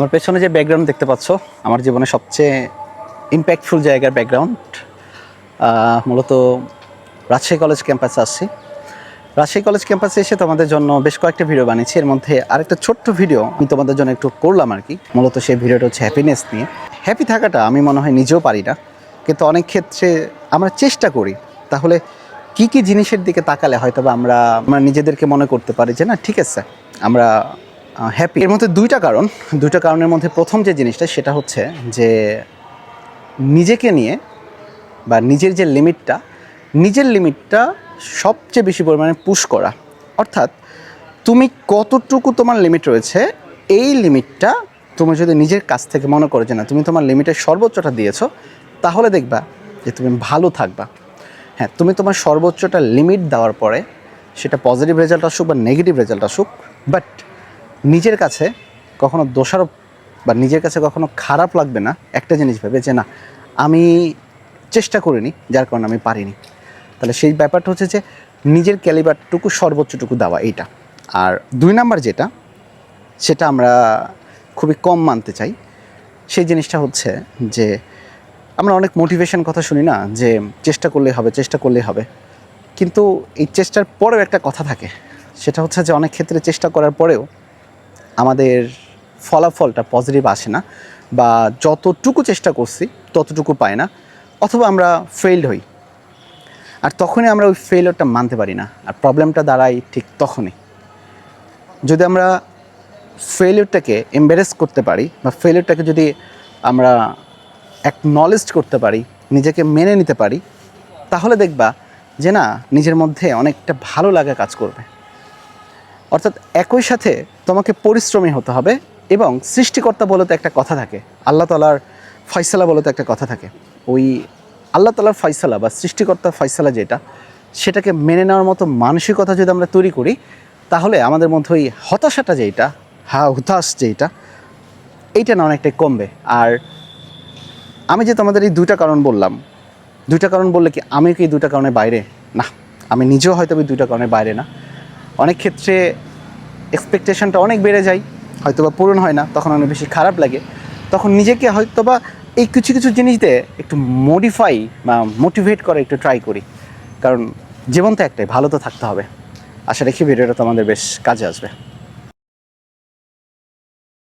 আমার পেছনে যে ব্যাকগ্রাউন্ড দেখতে পাচ্ছ, আমার জীবনে সবচেয়ে ইম্প্যাক্টফুল জায়গার ব্যাকগ্রাউন্ড মূলত রাজশাহী কলেজ ক্যাম্পাসে আসছি রাজশাহী কলেজ ক্যাম্পাসে এসে তোমাদের জন্য বেশ কয়েকটা ভিডিও বানিয়েছি। এর মধ্যে আরেকটা ছোট্ট ভিডিও আমি তোমাদের জন্য একটু করলাম আর কি। মূলত সেই ভিডিওটা হচ্ছে হ্যাপিনেস নিয়ে। হ্যাপি থাকাটা আমি মনে হয় নিজেও পারি না। কিন্তু অনেক ক্ষেত্রে আমরা চেষ্টা করি। তাহলে কি কি জিনিসের দিকে তাকালে হয়তো বা আমরা আমরা নিজেদেরকে মনে করতে পারি যে, না, ঠিক আছে, আমরা হ্যাপি এর মধ্যে দুইটা কারণ, দুইটা কারণের মধ্যে প্রথম যে জিনিসটা, সেটা হচ্ছে যে নিজেকে নিয়ে বা নিজের যে লিমিটটা, নিজের লিমিটটা সবচেয়ে বেশি পরিমাণে পুশ করা। অর্থাৎ তুমি কতটুকু তোমার লিমিট রয়েছে, এই লিমিটটা তুমি যদি নিজের কাছ থেকে মনে করো যে না, তুমি তোমার লিমিটের সর্বোচ্চটা দিয়েছ, তাহলে দেখবা যে তুমি ভালো থাকবা। হ্যাঁ তুমি তোমার সর্বোচ্চটা লিমিট দেওয়ার পরে সেটা পজিটিভ রেজাল্ট আসুক বা নেগেটিভ রেজাল্ট আসুক বাট নিজের কাছে কখনো দোষারোপ বা নিজের কাছে কখনো খারাপ লাগবে না একটা জিনিস ভেবে যে, না, আমি চেষ্টা করিনি, যার কারণে আমি পারিনি। তাহলে সেই ব্যাপারটা হচ্ছে যে, নিজের ক্যালিবারটুকু সর্বোচ্চটুকু দেওয়া এইটা। আর দুই নাম্বার যেটা, সেটা আমরা খুবই কম মানতে চাই, সেই জিনিসটা হচ্ছে যে, আমরা অনেক মোটিভেশন কথা শুনি না যে, চেষ্টা করলেই হবে, চেষ্টা করলেই হবে। কিন্তু এই চেষ্টার পরেও একটা কথা থাকে, সেটা হচ্ছে যে, অনেক ক্ষেত্রে চেষ্টা করার পরেও আমাদের ফলাফলটা পজিটিভ আসে না বা যতটুকু চেষ্টা করছি ততটুকু পাই না, অথবা আমরা ফেইল্ড হই। আর তখনই আমরা ওই ফেইলিওরটা মানতে পারি না, আর প্রবলেমটা দাঁড়াই ঠিক তখনই। যদি আমরা ফেলিওরটাকে এম্বারেস করতে পারি বা ফেলিওরটাকে যদি আমরা অ্যাকনলেজ করতে পারি, নিজেকে মেনে নিতে পারি, তাহলে দেখবা যে না, নিজের মধ্যে অনেকটা ভালো লাগা কাজ করবে। অর্থাৎ একই সাথে তোমাকে পরিশ্রমী হতে হবে এবং সৃষ্টিকর্তা বলতে একটা কথা থাকে, আল্লাহ তালার ফয়সালা বলে তো একটা কথা থাকে। ওই আল্লাহ তালার ফয়সালা বা সৃষ্টিকর্তার ফয়সালা যেটা, সেটাকে মেনে নেওয়ার মতো মানসিকতা যদি আমরা তৈরি করি, তাহলে আমাদের মধ্যে ওই হতাশাটা যেটা হা, হুতাশ যেটা এইটা না অনেকটাই কমবে। আর আমি যে তোমাদের এই দুইটা কারণ বললাম, দুইটা কারণ বললে কি আমি কি এই দুইটা কারণের বাইরে? না, আমি নিজেও হয়তো দুইটা কারণের বাইরে না। অনেক ক্ষেত্রে এক্সপেকটেশনটা অনেক বেড়ে যায় হয়তো বা পূরণ হয় না, তখন অনেক বেশি খারাপ লাগে। তখন নিজেকে হয়তো বা এই কিছু কিছু জিনিস দিয়ে একটু মডিফাই বা মোটিভেট করে একটু ট্রাই করি। কারণ জীবন তো একটাই, ভালো তো থাকতে হবে। আশা রাখি ভিডিওটা তোমাদের বেশ কাজে আসবে।